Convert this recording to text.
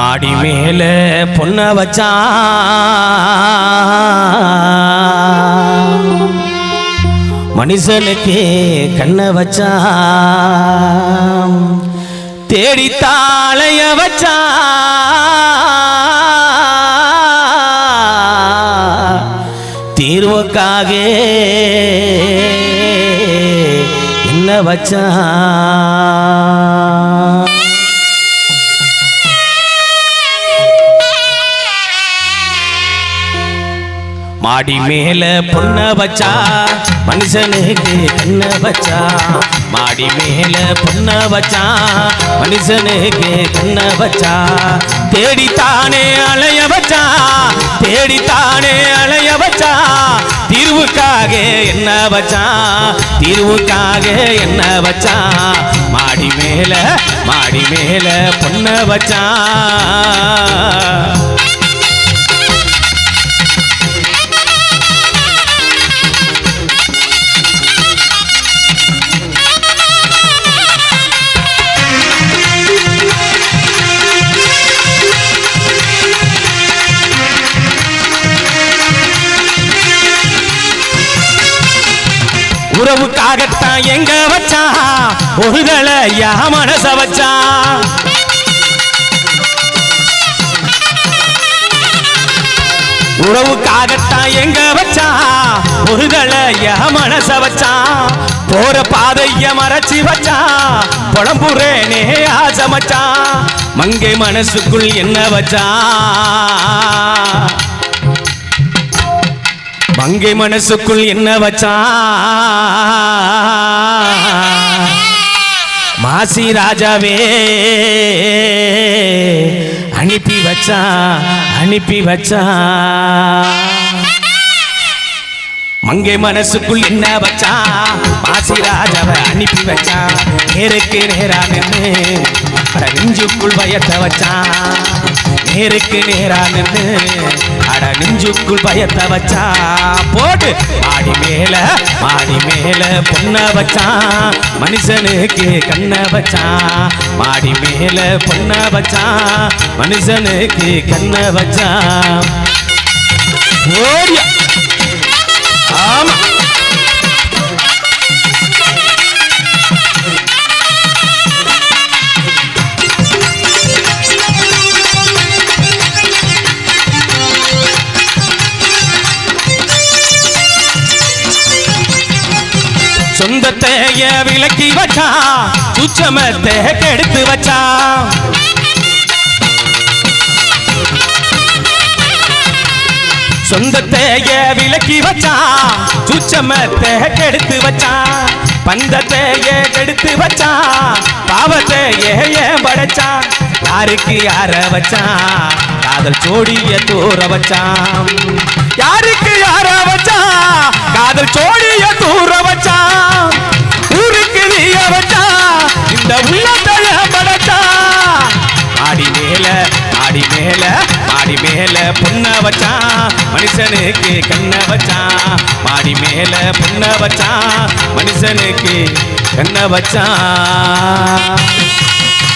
மாடி மேல பொண்ண வச்சா. மனுஷனுக்கு கண்ண வச்சா. தேடி தாளைய வச்சா. தீர்வுக்காக என்ன வச்சா. மாடி மேல பொண்ண வச்சா மனுஷனுக்கு கண்ண வச்சா. மாடி மேல பொண்ண வச்சா மனுஷனுக்கு கண்ண வச்சா. தேடித்தானே அலைய வச்சா தேடித்தானே அலைய வச்சா. தீர்வுக்காக என்ன வச்சா தீர்வுக்காக என்ன வச்சா. மாடி மேல மாடி மேல பொண்ண வச்சா. உறவுக்காகத்தான் எங்க வச்சா? ஒருதலை யா மனச வச்சா? உறவுக்காகத்தான் எங்க வச்சா? ஒருதலை யா மனச வச்சா? போற பாதைய மறைச்சி வச்சா? புலம்புறேனே ஆசை மச்சா? மங்கை மனசுக்குள் என்ன வச்சா? மங்கை மனசுக்குள் என்ன வச்சா? மாசி ராஜாவே அனுப்பி வச்சா அனுப்பி வச்சா? மங்கை மனசுக்குள் என்ன வச்சா? மாசி ராஜாவை அனுப்பி வச்சா? நேருக்கு நேரா நின்று அட நெஞ்சுக்குள் பயத்தை வச்சான் நேருக்கு நேரா நின்று அட நெஞ்சுக்குள் பயத்தை வச்சான் போட்டு மாடி மேல மாடி மேல பொண்ண வச்சான் மனுஷனுக்கு கண்ண வச்சான் மாடி மேல பொண்ண வச்சான் மனுஷனுக்கு கண்ண வச்சான் ஓடியா. சொந்தத்தைய விளக்கி வச்சா? சுச்சமத்தை கெடுத்து வச்சா? சொந்தத்தைய விளக்கி வச்சா? சுச்சமத்தை கெடுத்து வச்சா? பந்தத்தைய கெடுத்து வச்சா? பாவத்தைய ஏன் படைச்சா? யாருக்கு யார வச்சா? காதல் சோடிய தூர வச்சான் யாருக்கு யார வச்சா? காதல் சோடிய தூர மேல ஆடி மேல மாடி மேல பொண்ண வச்சான் மனுஷனுக்கு கண்ண வச்சான் மாடி மேல பொண்ண வச்சான் மனுஷனுக்கு கண்ண வச்சான்